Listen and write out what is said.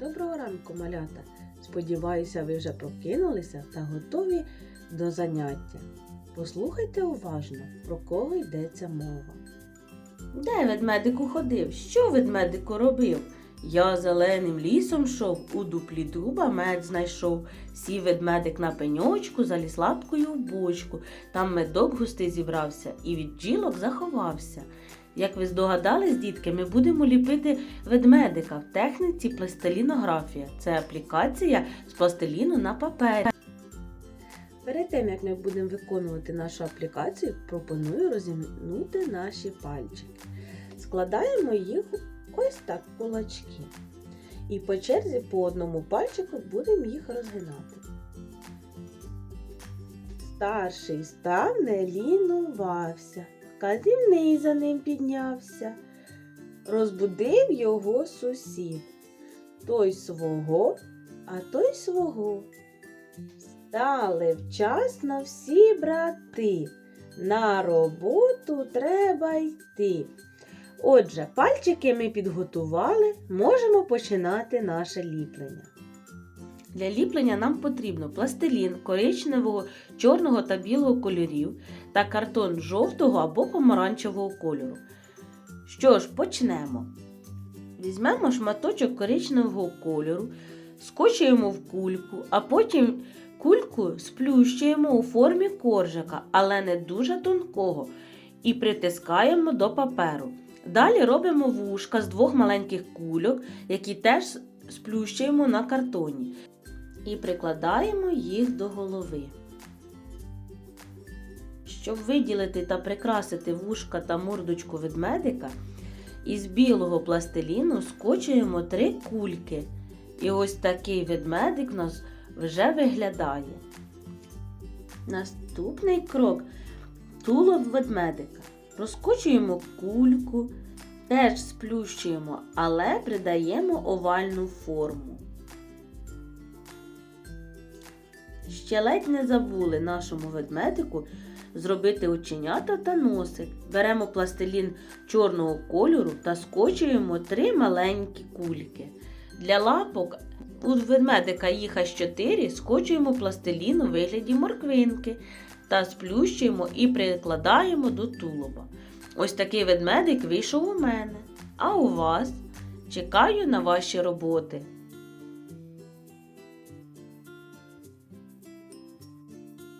Доброго ранку, малята! Сподіваюся, ви вже прокинулися та готові до заняття. Послухайте уважно, про кого йдеться мова. Де ведмедику ходив? Що ведмедику робив? Я зеленим лісом шов, у дуплі дуба мед знайшов. Сів ведмедик на пеньочку, заліз лапкою в бочку. Там медок густий зібрався і від бджілок заховався. Як ви здогадались, дітки, ми будемо ліпити ведмедика в техніці пластилінографія. Це аплікація з пластиліну на папері. Перед тим, як ми будемо виконувати нашу аплікацію, пропоную розімнути наші пальчики. Складаємо їх ось так кулачки. І по черзі по одному пальчику будемо їх розгинати. Старший став не лінувався, казівний за ним піднявся. Розбудив його сусід. Той свого, а той свого. Стали вчасно всі брати. На роботу треба йти. Отже, пальчики ми підготували, можемо починати наше ліплення. Для ліплення нам потрібно пластилін коричневого, чорного та білого кольорів та картон жовтого або помаранчевого кольору. Що ж, почнемо. Візьмемо шматочок коричневого кольору, скочуємо в кульку, а потім кульку сплющуємо у формі коржика, але не дуже тонкого, і притискаємо до паперу. Далі робимо вушка з двох маленьких кульок, які теж сплющуємо на картоні і прикладаємо їх до голови. Щоб виділити та прикрасити вушка та мордочку ведмедика, із білого пластиліну скочуємо три кульки. І ось такий ведмедик у нас вже виглядає. Наступний крок тулуб ведмедика. Розкочуємо кульку, теж сплющуємо, але придаємо овальну форму. Ще ледь не забули нашому ведмедику зробити оченята та носик. Беремо пластилін чорного кольору та скочуємо три маленькі кульки. Для лапок у ведмедика їх аж 4 скочуємо пластилін у вигляді морквинки та сплющуємо і прикладаємо до тулуба. Ось такий ведмедик вийшов у мене. А у вас чекаю на ваші роботи.